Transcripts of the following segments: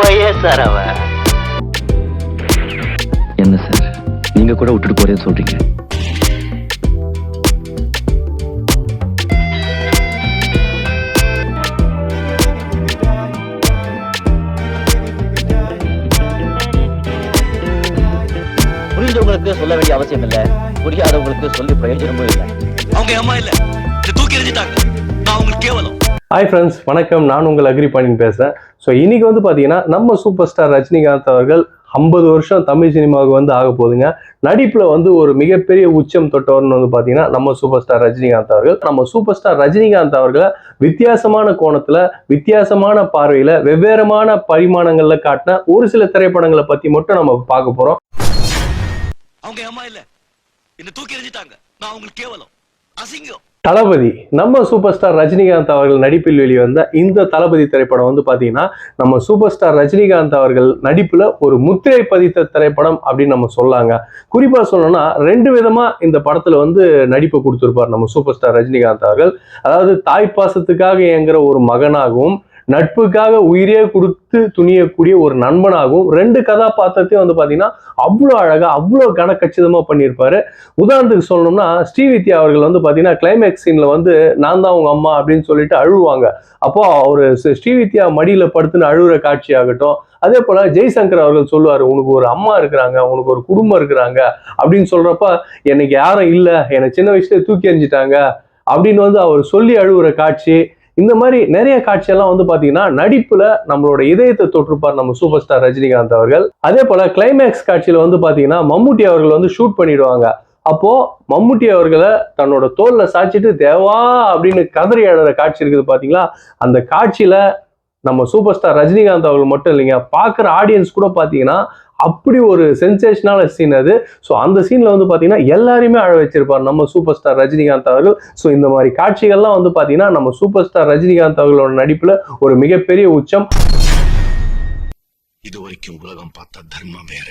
பையன் சார் அவன் என்ன சார்? நீங்க கூட விட்டுட்டு போறேன்னு சொல்றீங்க. புரிஞ்சவங்களுக்கு சொல்ல வேண்டிய அவசியம் இல்ல. புரியாதவங்களுக்கு சொல்லி பிரயோஜனமும் இல்லை. அவங்க அம்மா இல்ல? இதை தூக்கி எறிஞ்சிட்டாங்க. நான் அவங்களுக்கு கேவலம். ஹாய் ஃப்ரெண்ட்ஸ் வணக்கம். நான் உங்கள் அக்ரி பாண்டியன் பேசுகிறேன் ஸோ இன்றைக்கி வந்து பார்த்தீங்கன்னா நம்ம சூப்பர் ஸ்டார் ரஜினிகாந்த் அவர்கள் ஐம்பது வருஷம் தமிழ் சினிமாவுக்கு வந்து ஆக போகுதுங்க. நடிப்பில் வந்து ஒரு மிகப்பெரிய உச்சம் தொட்டவர்னு வந்து பார்த்தீங்கன்னா நம்ம சூப்பர் ஸ்டார் ரஜினிகாந்த் அவர்கள். நம்ம சூப்பர் ஸ்டார் ரஜினிகாந்த் அவர்களை வித்தியாசமான கோணத்தில் வித்தியாசமான பார்வையில் வெவ்வேறமான பரிமாணங்களில் காட்டின ஒரு சில திரைப்படங்களை பற்றி மட்டும் நம்ம பார்க்க போகிறோம் அவங்க அம்மா இல்லை? என்ன தூக்கி எறிஞ்சிட்டாங்க. நான் அவங்களுக்கு கேவலம். அசிங்கம். தளபதி நம்ம சூப்பர் ஸ்டார் ரஜினிகாந்த் அவர்கள் நடிப்பில் வெளிவந்த இந்த தளபதி திரைப்படம் வந்து பார்த்தீங்கன்னா நம்ம சூப்பர் ஸ்டார் ரஜினிகாந்த் அவர்கள் நடிப்பில் ஒரு முத்திரை பதித்த திரைப்படம் அப்படின்னு நம்ம சொல்லாங்க. குறிப்பாக சொல்லணும்னா ரெண்டு விதமாக இந்த படத்தில் வந்து நடிப்பு கொடுத்துருப்பார் நம்ம சூப்பர் ஸ்டார் ரஜினிகாந்த் அவர்கள். அதாவது தாய் பாசத்துக்காக இயங்குற ஒரு மகனாகவும் நட்புக்காக உயிரே கொடுத்து துணியக்கூடிய ஒரு நண்பனாகவும் ரெண்டு கதாபாத்திரத்தையும் வந்து பார்த்தீங்கன்னா அவ்வளோ அழகாக அவ்வளோ கனக்கச்சிதமாக பண்ணியிருப்பாரு. உதாரணத்துக்கு சொல்லணும்னா ஸ்ரீவித்யா அவர்கள் வந்து பார்த்தீங்கன்னா கிளைமேக்ஸ் சீனில் வந்து நான் தான் உங்கள் அம்மா அப்படின்னு சொல்லிட்டு அழுவாங்க. அப்போ அவர் ஸ்ரீவித்யா மடியில் படுத்துன்னு அழுகுற காட்சி ஆகட்டும் அதே போல ஜெய்சங்கர் அவர்கள் சொல்லுவார் உனக்கு ஒரு அம்மா இருக்கிறாங்க உனக்கு ஒரு குடும்பம் இருக்கிறாங்க அப்படின்னு சொல்றப்ப எனக்கு யாரும் இல்லை என்னை சின்ன வயசுல தூக்கி எறிஞ்சிட்டாங்க அப்படின்னு வந்து அவர் சொல்லி அழுகுற காட்சி இந்த மாதிரி நிறைய காட்சியெல்லாம் வந்து பாத்தீங்கன்னா நடிப்புல நம்மளோட இதயத்தை தொற்றுப்பார் நம்ம சூப்பர் ஸ்டார் ரஜினிகாந்த் அவர்கள். அதே போல கிளைமேக்ஸ் காட்சியில வந்து பாத்தீங்கன்னா மம்முட்டி அவர்கள் வந்து ஷூட் பண்ணிடுவாங்க. அப்போ மம்முட்டி அவர்களை தன்னோட தோல்ல சாய்ச்சிட்டு தேவா அப்படின்னு கதறி அழுற காட்சி இருக்குது பாத்தீங்களா? அந்த காட்சியில நம்ம சூப்பர் ஸ்டார் ரஜினிகாந்த் அவர்கள் மட்டும் இல்லைங்க பார்க்குற ஆடியன்ஸ் கூட பார்த்தீங்கன்னா அப்படி ஒரு சென்சேஷனான சீன் அது. ஸோ அந்த சீனில் வந்து பார்த்தீங்கன்னா எல்லாரையுமே அழ வச்சிருப்பார். நம்ம சூப்பர் ஸ்டார் ரஜினிகாந்த் அவர்கள். ஸோ இந்த மாதிரி காட்சிகள்லாம் வந்து பார்த்தீங்கன்னா நம்ம சூப்பர் ஸ்டார் ரஜினிகாந்த் அவர்களோட நடிப்பில் ஒரு மிகப்பெரிய உச்சம். இது வரைக்கும் உலகம் பார்த்த தர்மம் வேற.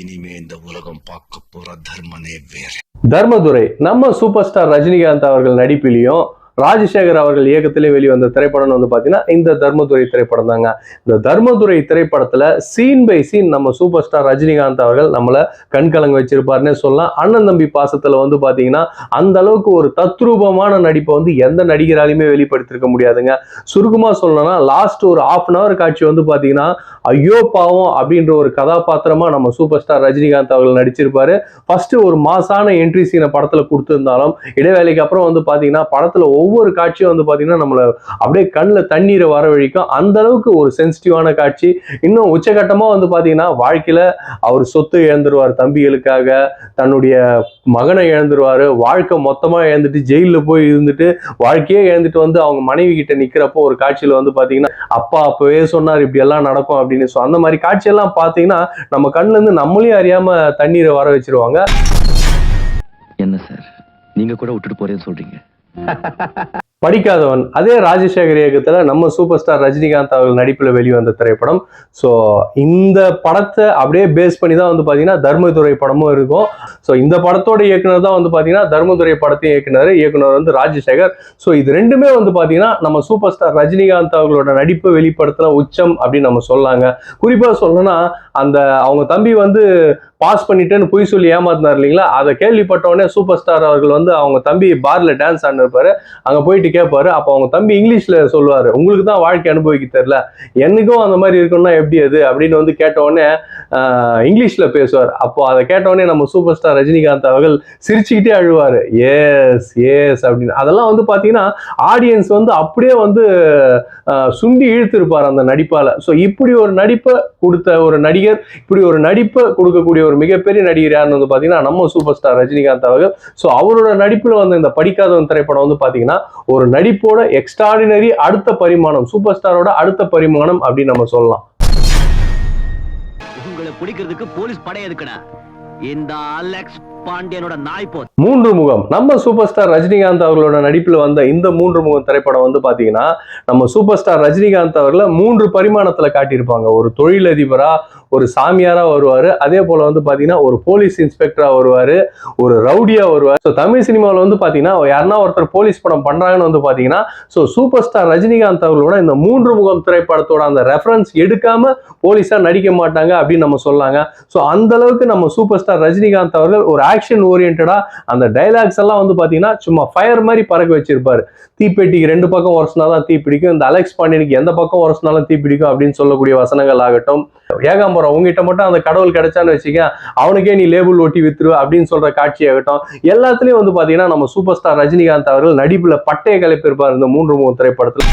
இனிமே இந்த உலகம் பார்க்க போற தர்மனே வேற. தர்மதுரை நம்ம சூப்பர் ஸ்டார் ரஜினிகாந்த் அவர்கள் நடிப்பிலையும் ராஜசேகர் அவர்கள் இயக்கத்திலே வெளிவந்த திரைப்படம் வந்து பார்த்தீங்கன்னா இந்த தர்மதுரை திரைப்படம் தாங்க இந்த தர்மதுரை திரைப்படத்தில் சீன் பை சீன் நம்ம சூப்பர் ஸ்டார் ரஜினிகாந்த் அவர்கள் நம்மளை கண்கலங்க வச்சிருப்பாருன்னே சொல்லலாம். அண்ணன் தம்பி பாசத்தில் வந்து பார்த்தீங்கன்னா அந்த அளவுக்கு ஒரு தத்ரூபமான நடிப்பை வந்து எந்த நடிகராலையுமே வெளிப்படுத்திருக்க முடியாதுங்க. சுருக்கமாக சொல்லணும்னா லாஸ்ட் ஒரு ஆஃப் அன் அவர் காட்சி வந்து பார்த்தீங்கன்னா ஐயோ பாவம் அப்படின்ற ஒரு கதாபாத்திரமாக நம்ம சூப்பர் ஸ்டார் ரஜினிகாந்த் அவர்கள் நடிச்சிருப்பாரு. ஃபர்ஸ்ட் ஒரு மாசான என்ட்ரி சீனை படத்தில் கொடுத்துருந்தாலும் இடைவேளைக்கு அப்புறம் வந்து பார்த்தீங்கன்னா படத்தில் ஒவ்வொரு ஒவ்வொரு காட்சியும் வந்து பாத்தீங்கன்னா நம்மள அப்படியே கண்ணில் தண்ணீரை வரவழைக்கும் அந்த அளவுக்கு ஒரு சென்சிட்டிவான காட்சி. இன்னும் உச்சகட்டமா வந்து பாத்தீங்கன்னா வாழ்க்கையில அவர் சொத்து இழந்துருவார் தம்பிகளுக்காக தன்னுடைய மகனை இழந்துருவாரு வாழ்க்கை மொத்தமா இழந்துட்டு ஜெயிலில் போய் இருந்துட்டு வாழ்க்கையே இழந்துட்டு வந்து அவங்க மனைவி கிட்ட நிக்கிறப்போ ஒரு காட்சியில வந்து பாத்தீங்கன்னா அப்பா அப்பவே சொன்னார் இப்படி எல்லாம் நடக்கும் அப்படின்னு ஸோ அந்த மாதிரி காட்சியெல்லாம் பாத்தீங்கன்னா நம்ம கண்ணுல இருந்து நம்மளையும் அறியாம தண்ணீரை வர வச்சிருவாங்க. என்ன சார்? நீங்க கூட விட்டுட்டு போறேன்னு சொல்றீங்க. படிக்காதவன். அதே ராஜசேகர் இயக்கத்துல நம்ம சூப்பர் ஸ்டார் ரஜினிகாந்த் அவர்கள் நடிப்பில் வெளிவந்த திரைப்படம். ஸோ இந்த படத்தை அப்படியே பேஸ் பண்ணி தான் வந்து பார்த்தீங்கன்னா தர்மதுரை படமும் இருக்கும். ஸோ இந்த படத்தோட இயக்குனர் தான் வந்து பார்த்தீங்கன்னா தர்மதுரை படத்தையும் இயக்குனர். இயக்குனர் வந்து ராஜசேகர். ஸோ இது ரெண்டுமே வந்து பார்த்தீங்கன்னா நம்ம சூப்பர் ஸ்டார் ரஜினிகாந்த் அவர்களோட நடிப்பை வெளிப்படுத்தின உச்சம் அப்படின்னு நம்ம சொல்லாங்க. குறிப்பாக சொல்லணும்னா அந்த அவங்க தம்பி வந்து பாஸ் பண்ணிட்டேன்னு பொய் சொல்லி ஏமாத்தினார் இல்லைங்களா? அதை கேள்விப்பட்ட உடனே சூப்பர் ஸ்டார் அவர்கள் வந்து அவங்க தம்பி பார்ல டான்ஸ் ஆடினிருப்பாரு அங்கே போயிட்டு கேட்பாரு. அப்போ அவங்க தம்பி இங்கிலீஷ்ல சொல்லுவார். உங்களுக்கு தான் வாழ்க்கை அனுபவிக்க தெரில எனக்கும் அந்த மாதிரி இருக்கும்னா எப்படி அது? அப்படின்னு வந்து கேட்டவுடனே இங்கிலீஷில் இங்கிலீஷ்ல பேசுவார். அப்போ அதை கேட்டவுடனே நம்ம சூப்பர் ஸ்டார் ரஜினிகாந்த் அவர்கள் சிரிச்சுக்கிட்டே அழுவார். ஏஸ் ஏஸ் அப்படின்னு. அதெல்லாம் வந்து பார்த்தீங்கன்னா ஆடியன்ஸ் வந்து அப்படியே வந்து சுண்டி இழுத்திருப்பார் அந்த நடிப்பால். ஸோ இப்படி ஒரு நடிப்பை கொடுத்த ஒரு நடிகர் இப்படி ஒரு நடிப்பை கொடுக்கக்கூடிய ஒரு மிகப்பெரிய நடிகர் யாருன்னு வந்து பார்த்தீங்கன்னா நம்ம சூப்பர் ஸ்டார் ரஜினிகாந்த் அவர்கள். ஸோ அவரோட நடிப்பில் வந்து இந்த படிக்காதவன் திரைப்படம் வந்து பார்த்தீங்கன்னா ஒரு நடிப்போட எக்ஸ்ட்ராடினரி அடுத்த பரிமாணம் சூப்பர் ஸ்டாரோட அடுத்த பரிமாணம் அப்படின்னு நம்ம சொல்லலாம். உங்களை பிடிக்கிறதுக்கு போலீஸ் படை எதுக்குடா? இந்த அலெக்ஸ் பாண்டியனோட நாய் மூன்று முகம். நம்ம சூப்பர் ஸ்டார் ரஜினிகாந்த் அவர்களோட நடிப்பில் வந்த இந்த மூன்று முகம் திரைப்படம் வந்து பாத்தீங்கன்னா நம்ம சூப்பர் ஸ்டார் ரஜினிகாந்த் அவர்களை மூன்று பரிமாணத்துல காட்டியிருப்பாங்க. ஒரு தொழிலதிபரா ஒரு சாமியாரா வருவாரு. அதே போல வந்து பாத்தீங்கன்னா ஒரு போலீஸ் இன்ஸ்பெக்டரா வருவாரு. ஒரு ரவுடியா வருவார். ஸோ தமிழ் சினிமாவில் வந்து பாத்தீங்கன்னா யாருன்னா ஒருத்தர் போலீஸ் படம் பண்றாங்கன்னு வந்து பாத்தீங்கன்னா ஸோ சூப்பர் ஸ்டார் ரஜினிகாந்த் அவர்களோட இந்த மூன்று முகம் திரைப்படத்தோட அந்த ரெஃபரன்ஸ் எடுக்காம போலீஸா நடிக்க மாட்டாங்க அப்படின்னு நம்ம சொல்லாங்க. ஸோ அந்த அளவுக்கு நம்ம சூப்பர் ஸ்டார் ரஜினிகாந்த் அவர்கள் ஒரு ஆக்ஷன் ஓரியன்டா அந்த டைலாக்ஸ் எல்லாம் வந்து பார்த்தீங்கன்னா சும்மா ஃபயர் மாதிரி பறக்க வச்சிருப்பாரு. தீப்பெட்டிக்கு ரெண்டு பக்கம் உரசினா தான் தீ பிடிக்கும். இந்த அலெக்ஸ் பாண்டியனுக்கு எந்த பக்கம் உரசினாலும் தீ பிடிக்கும் அப்படின்னு சொல்லக்கூடிய வசனங்கள் ஆகட்டும். ஏகாம்பரம் உங்ககிட்ட மட்டும் அந்த கடவுள் கிடைச்சான்னு வச்சுக்க அவனுக்கே நீ லேபிள் ஓட்டி வித்துரு அப்படின்னு சொல்ற காட்சி ஆகட்டும். எல்லாத்துலயும் வந்து பாத்தீங்கன்னா நம்ம சூப்பர் ஸ்டார் ரஜினிகாந்த் அவர்கள் நடிப்புல பட்டைய கலைப்பிருப்பார் இந்த மூன்று மூணு திரைப்படத்துல.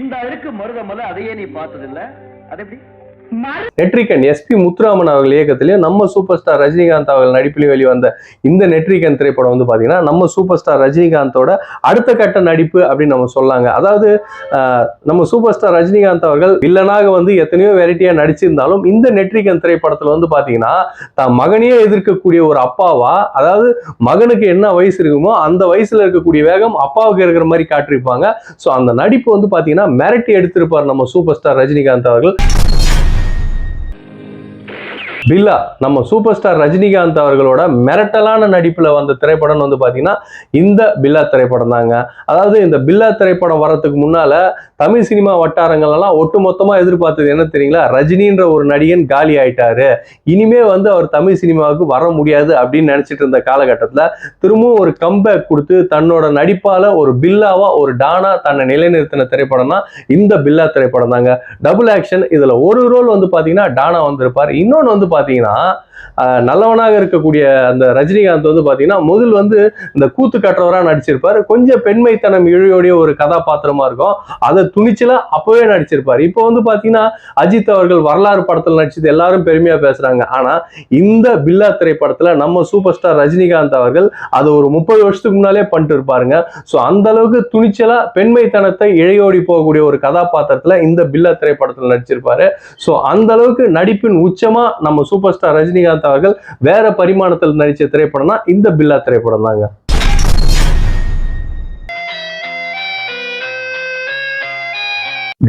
இந்த அழுக்கு மருதமலை அதையே நீ பார்த்ததில்லை. அது எப்படி? நெட்ரிகன் எஸ்பி முத்துராமன் அவர்கள் இயக்கத்திலேயே நம்ம சூப்பர் ஸ்டார் ரஜினிகாந்த் அவர்கள் நடிப்பிலையும் வெளிவந்த இந்த நெட்ரிகன் திரைப்படம் வந்து பாத்தீங்கன்னா நம்ம சூப்பர் ஸ்டார் ரஜினிகாந்தோட அடுத்த கட்ட நடிப்பு அப்படின்னு நம்ம சொல்லாங்க. அதாவது ஆஹ், நம்ம சூப்பர் ஸ்டார் ரஜினிகாந்த் அவர்கள் வில்லனாக வந்து எத்தனையோ வெரைட்டியா நடிச்சிருந்தாலும் இந்த நெட்ரிகன் திரைப்படத்துல வந்து பாத்தீங்கன்னா தான் மகனையே எதிர்க்கக்கூடிய ஒரு அப்பாவா அதாவது மகனுக்கு என்ன வயசு இருக்குமோ அந்த வயசுல இருக்கக்கூடிய வேகம் அப்பாவுக்கு இருக்கிற மாதிரி காட்டியிருப்பாங்க. ஸோ அந்த நடிப்பு வந்து பாத்தீங்கன்னா மிரட்டி எடுத்திருப்பார் நம்ம சூப்பர் ஸ்டார் ரஜினிகாந்த் அவர்கள். பில்லா நம்ம சூப்பர் ஸ்டார் ரஜினிகாந்த் அவர்களோட மிரட்டலான நடிப்புல வந்த திரைப்படம் வந்து பாத்தீங்கன்னா இந்த பில்லா திரைப்படம் தாங்க. அதாவது இந்த பில்லா திரைப்படம் வரதுக்கு முன்னால தமிழ் சினிமா வட்டாரங்கள் எல்லாம் ஒட்டுமொத்தமா எதிர்பார்த்தது என்ன தெரியுங்களா? ரஜினின்ற ஒரு நடிகன் காலி ஆயிட்டாரு. இனிமே வந்து அவர் தமிழ் சினிமாவுக்கு வர முடியாது அப்படின்னு நினைச்சிட்டு இருந்த காலகட்டத்துல திரும்பவும் ஒரு கம்பேக் கொடுத்து தன்னோட நடிப்பால ஒரு பில்லாவா ஒரு டானா தன்னை நிலைநிறுத்தின திரைப்படம் தான் இந்த பில்லா திரைப்படம் தாங்க. டபுள் ஆக்ஷன் இதுல ஒரு ரோல் வந்து பாத்தீங்கன்னா டானா வந்திருப்பார். இன்னொன்னு வந்து பார்த்தீங்கன்னா நல்லவனாக இருக்கக்கூடிய அந்த ரஜினிகாந்த் வந்து பார்த்தீங்கன்னா முதல் வந்து இந்த கூத்து கட்டுறவராக நடிச்சிருப்பாரு. கொஞ்சம் பெண்மைத்தனம் இழையோடைய ஒரு கதாபாத்திரமா இருக்கும். அதை துணிச்சலா அப்பவே நடிச்சிருப்பார். இப்போ வந்து பார்த்தீங்கன்னா அஜித் அவர்கள் வரலாறு படத்தில் நடிச்சது எல்லாரும் பெருமையா பேசுறாங்க. ஆனா இந்த பில்லா திரைப்படத்துல நம்ம சூப்பர் ஸ்டார் ரஜினிகாந்த் அவர்கள் அது ஒரு முப்பது வருஷத்துக்கு முன்னாலே பண்ணிட்டு இருப்பாருங்க. ஸோ அந்த அளவுக்கு துணிச்சலா பெண்மைத்தனத்தை இழையோடி போகக்கூடிய ஒரு கதாபாத்திரத்தில் இந்த பில்லா திரைப்படத்தில் நடிச்சிருப்பாரு. ஸோ அந்த அளவுக்கு நடிப்பின் உச்சமா நம்ம சூப்பர் ஸ்டார் ரஜினிகாந்த் அவர்கள் வேற பரிமாணத்தில் நடித்த திரைப்படம்னா இந்த பில்லா திரைப்படம் தாங்க.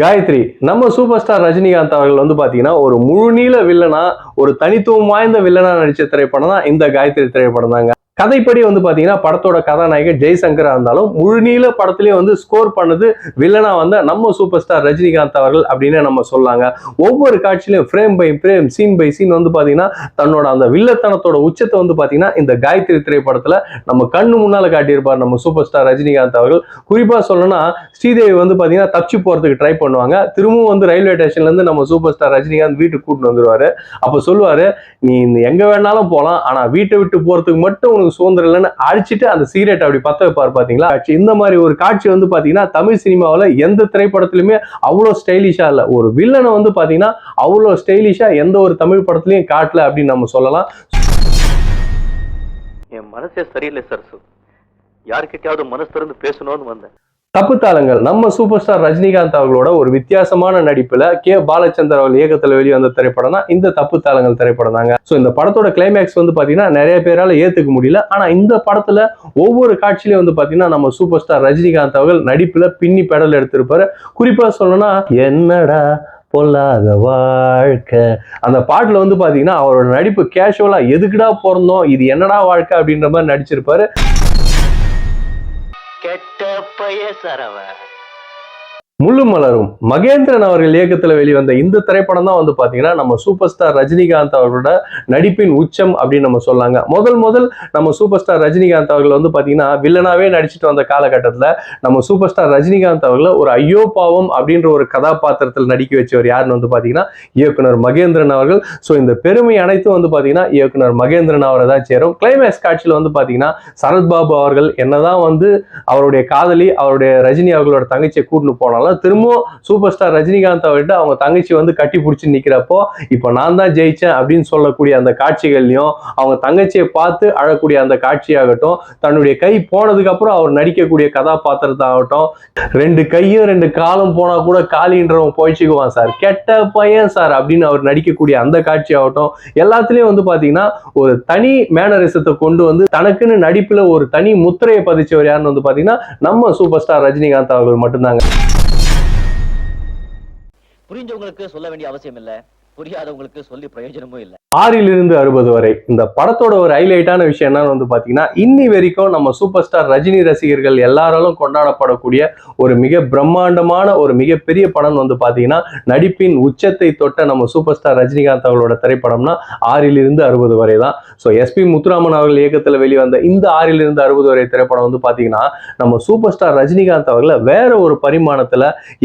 காயத்ரி நம்ம சூப்பர் ஸ்டார் ரஜினிகாந்த் அவர்கள் வந்து பாத்தீங்கன்னா ஒரு முழுநீள வில்லனா ஒரு தனித்துவம் வாய்ந்த வில்லனா நடிச்ச திரைப்படம் தான் இந்த காயத்ரி திரைப்படம் தாங்க. கதைப்படி வந்து பார்த்தீங்கன்னா படத்தோட கதாநாயகன் ஜெய்சங்கரா இருந்தாலும் முழுநீள படத்துலேயே வந்து ஸ்கோர் பண்ணது வில்லனா வந்த நம்ம சூப்பர் ஸ்டார் ரஜினிகாந்த் அவர்கள் அப்படின்னு நம்ம சொல்லாங்க. ஒவ்வொரு காட்சியிலும் frame by frame scene by scene வந்து பார்த்தீங்கன்னா தன்னோட அந்த வில்லத்தனத்தோட உச்சத்தை வந்து பார்த்தீங்கன்னா இந்த காயத்ரி திரைப்படத்தில் நம்ம கண்ணு முன்னால் காட்டியிருப்பார் நம்ம சூப்பர் ஸ்டார் ரஜினிகாந்த் அவர்கள். குறிப்பாக சொல்லணும்னா ஸ்ரீதேவி வந்து பார்த்தீங்கன்னா தப்பிச்சு போகிறதுக்கு ட்ரை பண்ணுவாங்க. திரும்பவும் வந்து ரயில்வே ஸ்டேஷன்லேருந்து நம்ம சூப்பர் ஸ்டார் ரஜினிகாந்த் வீட்டுக்கு கூட்டிட்டு வந்துருவாரு. அப்போ சொல்லுவார் நீ இந்த வேணாலும் போகலாம் ஆனால் வீட்டை விட்டு போகிறதுக்கு மட்டும் உனக்கு சுதந்திரம் இல்லைன்னு அடிச்சுட்டு அந்த சிகரெட் அப்படி பத்த வைப்பார் பாத்தீங்களா? காட்சி. இந்த மாதிரி ஒரு காட்சி வந்து பாத்தீங்கன்னா தமிழ் சினிமாவுல எந்த திரைப்படத்திலுமே அவ்வளோ ஸ்டைலிஷா இல்லை. ஒரு வில்லனை வந்து பாத்தீங்கன்னா அவ்வளோ ஸ்டைலிஷா எந்த ஒரு தமிழ் படத்துலயும் காட்டல அப்படின்னு நம்ம சொல்லலாம். என் மனசே சரியில்லை சரசு. யாருக்கிட்டையாவது மனசு திறந்து பேசணும்னு வந்தேன். தப்புத்தாளங்கள் நம்ம சூப்பர் ஸ்டார் ரஜினிகாந்த் அவர்களோட ஒரு வித்தியாசமான நடிப்புல கே. பாலச்சந்தர் அவர்கள் இயக்கத்துல வெளிவந்த திரைப்படம் தான் இந்த தப்புத்தாளங்கள் திரைப்படம் தாங்க. ஸோ இந்த படத்தோட கிளைமேக்ஸ் வந்து பாத்தீங்கன்னா நிறைய பேரால ஏத்துக்க முடியல. ஆனா இந்த படத்துல ஒவ்வொரு காட்சியிலையும் வந்து பாத்தீங்கன்னா நம்ம சூப்பர் ஸ்டார் ரஜினிகாந்த் அவர்கள் நடிப்புல பின்னி பெடல் எடுத்திருப்பாரு. குறிப்பா சொல்லணும்னா என்னடா பொல்லாத வாழ்க்கை? அந்த பாட்டுல வந்து பாத்தீங்கன்னா அவரோட நடிப்பு கேஷுவலா எதுக்குடா பிறந்தோம்? இது என்னடா வாழ்க்கை அப்படின்ற மாதிரி நடிச்சிருப்பாரு. கெட்ட பைய சரவ. முள்ளு மலரும். மகேந்திரன் அவர்கள் இயக்கத்தில் வெளிவந்த இந்த திரைப்படம் தான் வந்து பார்த்தீங்கன்னா நம்ம சூப்பர் ஸ்டார் ரஜினிகாந்த் அவர்களோட நடிப்பின் உச்சம் அப்படின்னு நம்ம சொல்லாங்க. முதல் முதல் நம்ம சூப்பர் ஸ்டார் ரஜினிகாந்த் அவர்கள் வந்து பார்த்தீங்கன்னா வில்லனாவே நடிச்சிட்டு வந்த காலகட்டத்தில் நம்ம சூப்பர் ஸ்டார் ரஜினிகாந்த் அவர்களை ஒரு ஐயோ பாவம் அப்படின்ற ஒரு கதாபாத்திரத்தில் நடிக்க வச்சவர் யாருன்னு வந்து பார்த்தீங்கன்னா இயக்குனர் மகேந்திரன் அவர்கள். ஸோ இந்த பெருமை அனைத்தும் வந்து பார்த்தீங்கன்னா இயக்குனர் மகேந்திரன் அவரை தான் சேரும். கிளைமேக்ஸ் காட்சியில் வந்து பார்த்தீங்கன்னா சரத்பாபு அவர்கள் என்னதான் வந்து அவருடைய காதலி அவருடைய ரஜினி அவர்களோட தங்கச்சியை கூட்டின்னு போனாலும் அதாவது திரும்பவும் சூப்பர் ஸ்டார் ரஜினிகாந்த் அவர்கிட்ட அவங்க தங்கச்சி வந்து கட்டி பிடிச்சி நிற்கிறப்போ இப்போ நான் தான் ஜெயிச்சேன் அப்படின்னு சொல்லக்கூடிய அந்த காட்சிகள்லையும் அவங்க தங்கச்சியை பார்த்து அழக்கூடிய அந்த காட்சியாகட்டும் தன்னுடைய கை போனதுக்கு அப்புறம் அவர் நடிக்கக்கூடிய கதாபாத்திரத்தாகட்டும் ரெண்டு கையும் ரெண்டு காலும் போனால் கூட காலின்றவன் போய்ச்சிக்குவான் சார். கெட்ட பையன் சார் அப்படின்னு அவர் நடிக்கக்கூடிய அந்த காட்சியாகட்டும் எல்லாத்துலேயும் வந்து பார்த்தீங்கன்னா ஒரு தனி மேனரிசத்தை கொண்டு வந்து தனக்குன்னு நடிப்பில் ஒரு தனி முத்திரையை பதிச்சவர் யாருன்னு வந்து பார்த்தீங்கன்னா நம்ம சூப்பர் ஸ்டார் ரஜினிகாந்த் அவர்கள் மட்டும்தாங்க. புரிஞ்சவங்களுக்கு சொல்ல வேண்டிய அவசியம் இல்ல புரியாதவங்களுக்கு சொல்லி பிரயோஜனமும் இல்ல. ஆறிலிருந்து அறுபது வரை. இந்த படத்தோட ஒரு ஹைலைட்டான விஷயம் என்னன்னு வந்து பார்த்தீங்கன்னா இன்னி வரைக்கும் நம்ம சூப்பர் ஸ்டார் ரஜினி ரசிகர்கள் எல்லாராலும் கொண்டாடப்படக்கூடிய ஒரு மிக பிரம்மாண்டமான ஒரு மிகப்பெரிய படம் வந்து பார்த்தீங்கன்னா நடிப்பின் உச்சத்தை தொட்ட நம்ம சூப்பர் ஸ்டார் ரஜினிகாந்த் அவர்களோட திரைப்படம்னா ஆறிலிருந்து அறுபது வரை தான். ஸோ எஸ்பி முத்துராமன் அவர்கள் இயக்கத்தில் வெளிவந்த இந்த ஆறிலிருந்து அறுபது வரை திரைப்படம் வந்து பாத்தீங்கன்னா நம்ம சூப்பர் ஸ்டார் ரஜினிகாந்த் அவர்களை வேற ஒரு பரிமாணத்துல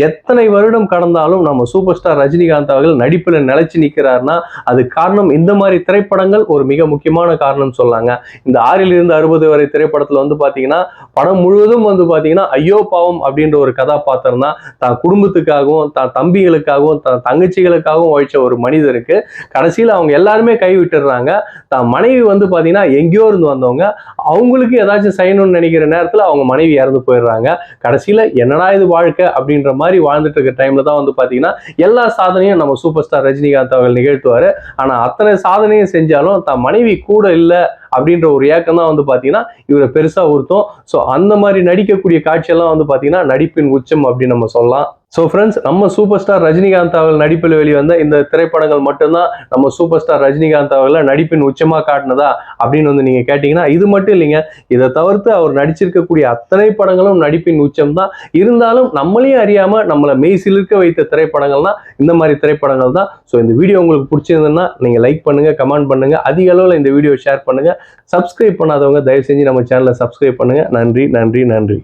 எத்தனை வருடம் கடந்தாலும் நம்ம சூப்பர் ஸ்டார் ரஜினிகாந்த் அவர்கள் நடிப்புல நிலைச்சு நிற்கிறாருன்னா அது காரணம் இந்த மாதிரி திரைப்படங்கள் ஒரு மிக முக்கியமான காரணம் சொல்லாங்க. இந்த ஆறில் இருந்து அறுபது வரை திரைப்படத்தில் வந்து பார்த்தீங்கன்னா படம் முழுவதும் வந்து பார்த்தீங்கன்னா ஐயோ பாவம் அப்படின்ற ஒரு கதாபாத்திரம் தான். தான் குடும்பத்துக்காகவும் தான் தம்பிகளுக்காகவும் தான் தங்கச்சிகளுக்காகவும் உழைச்ச ஒரு மனிதருக்கு கடைசியில் அவங்க எல்லாருமே கை விட்டுடுறாங்க. தான் மனைவி வந்து பார்த்தீங்கன்னா எங்கேயோ இருந்து வந்தவங்க. அவங்களுக்கு ஏதாச்சும் செய்யணும்னு நினைக்கிற நேரத்தில் அவங்க மனைவி இறந்து போயிடுறாங்க. கடைசியில் என்னடா இது வாழ்க்கை அப்படின்ற மாதிரி வாழ்ந்துட்டு இருக்க டைமில் தான் வந்து பார்த்தீங்கன்னா எல்லா சாதனையும் நம்ம சூப்பர் ஸ்டார் ரஜினி ரஜினிகாந்த் அவர்கள் நிகழ்த்துவார். ஆனா அத்தனை சாதனையும் செஞ்சாலும் தான் மனைவி கூட இல்லை அப்படின்ற ஒரு ஏக்கம் தான் வந்து பார்த்தீங்கன்னா இவரை பெருசாக உறுத்தும். ஸோ அந்த மாதிரி நடிக்கக்கூடிய காட்சியெல்லாம் வந்து பார்த்தீங்கன்னா நடிப்பின் உச்சம் அப்படின்னு நம்ம சொல்லலாம். ஸோ ஃப்ரெண்ட்ஸ் நம்ம சூப்பர் ஸ்டார் ரஜினிகாந்த் அவர்கள் நடிப்பில் வெளிவந்த இந்த திரைப்படங்கள் மட்டும்தான் நம்ம சூப்பர் ஸ்டார் ரஜினிகாந்த் அவர்களை நடிப்பின் உச்சமாக காட்டினதா அப்படின்னு வந்து நீங்கள் கேட்டிங்கன்னா இது மட்டும் இல்லைங்க. இதை தவிர்த்து அவர் நடிச்சிருக்கக்கூடிய அத்தனை படங்களும் நடிப்பின் உச்சம் தான் இருந்தாலும் நம்மளையும் அறியாமல் நம்மளை மெய் சிலிர்க்க வைத்த திரைப்படங்கள்னா இந்த மாதிரி திரைப்படங்கள் தான் ஸோ இந்த வீடியோ உங்களுக்கு பிடிச்சிருந்ததுன்னா நீங்கள் லைக் பண்ணுங்கள் கமெண்ட் பண்ணுங்கள் அதிக அளவில் இந்த வீடியோ ஷேர் பண்ணுங்கள் சப்ஸ்கிரைப் பண்ணாதவங்க தயவு செஞ்சு நம்ம சேனலை சப்ஸ்கிரைப் பண்ணுங்க. நன்றி நன்றி நன்றி.